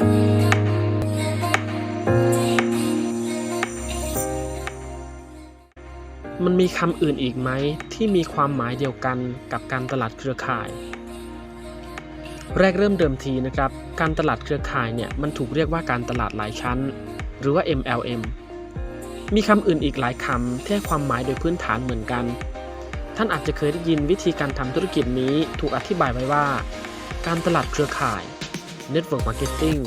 มันมีคำอื่นอีกไหมที่มีความหมายเดียวกันกับการตลาดเครือข่าย แรกเริ่มเดิมทีนะครับ การตลาดเครือข่ายเนี่ยมันถูกเรียกว่าการตลาดหลายชั้น หรือว่า MLM มีคำอื่นอีกหลายคำที่ให้ความหมายโดยพื้นฐานเหมือนกัน ท่านอาจจะเคยได้ยินวิธีการทำธุรกิจนี้ถูกอธิบายไว้ว่า การตลาดเครือข่าย Network Marketing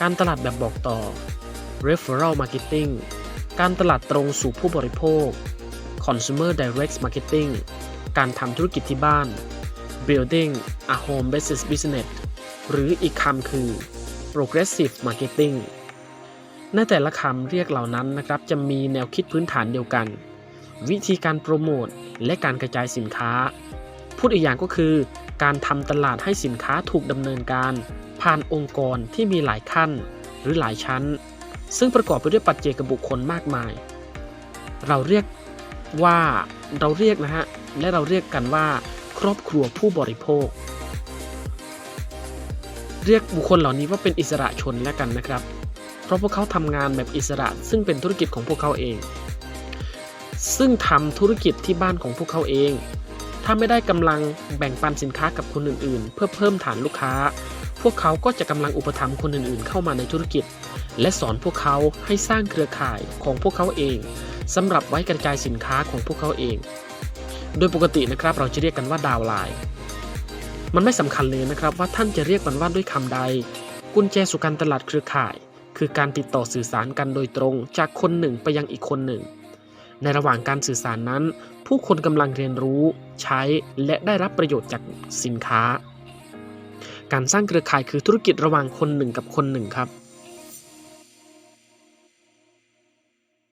การตลาดแบบบอกต่อ Referral Marketing การตลาดตรงสู่ผู้บริโภค Consumer Direct Marketing การทำธุรกิจที่บ้าน Building a Home Business Business หรืออีกคำคือ Progressive Marketing ในแต่ละคำเรียกเหล่านั้นนะครับ จะมีแนวคิดพื้นฐานเดียวกัน วิธีการโปรโมทและการกระจายสินค้า พูดอีกอย่างก็คือ การทำตลาดให้สินค้าถูกดำเนินการ ผ่านองค์กรที่มีหลายขั้นหรือหลายชั้น ซึ่งประกอบไปด้วยปัจเจกบุคคลมากมาย เราเรียกว่าเราเรียกนะฮะและเราเรียกกันว่า ครอบครัวผู้บริโภค เรียกบุคคลเหล่านี้ว่าเป็นอิสระชนแล้วกันนะครับ เพราะพวกเขาทำงานแบบอิสระซึ่งเป็นธุรกิจของพวกเขาเอง ซึ่งทำธุรกิจที่บ้านของพวกเขาเอง ถ้าไม่ได้กำลังแบ่งปันสินค้ากับคนอื่นๆ เพื่อเพิ่มฐานลูกค้า พวกเขาก็จะกำลังอุปถัมภ์คนอื่นๆ เข้ามาในธุรกิจ และสอนพวกเขาให้สร้างเครือข่ายของพวกเขาเองสำหรับไว้กระจายสินค้าของพวกเขาเอง โดยปกตินะครับเราจะเรียกกันว่าดาวไลน์มันไม่สำคัญเลยนะครับว่าท่านจะเรียกมันว่าด้วยคำใด กุญแจสู่การตลาดเครือข่าย คือการติดต่อสื่อสารกันโดยตรงจากคนหนึ่งไปยังอีกคนหนึ่ง ในระหว่างการสื่อสารนั้น ผู้คนกำลังเรียนรู้ ใช้และได้รับประโยชน์จากสินค้า การสร้างเครือข่ายคือธุรกิจระหว่างคนหนึ่งกับคนหนึ่งครับ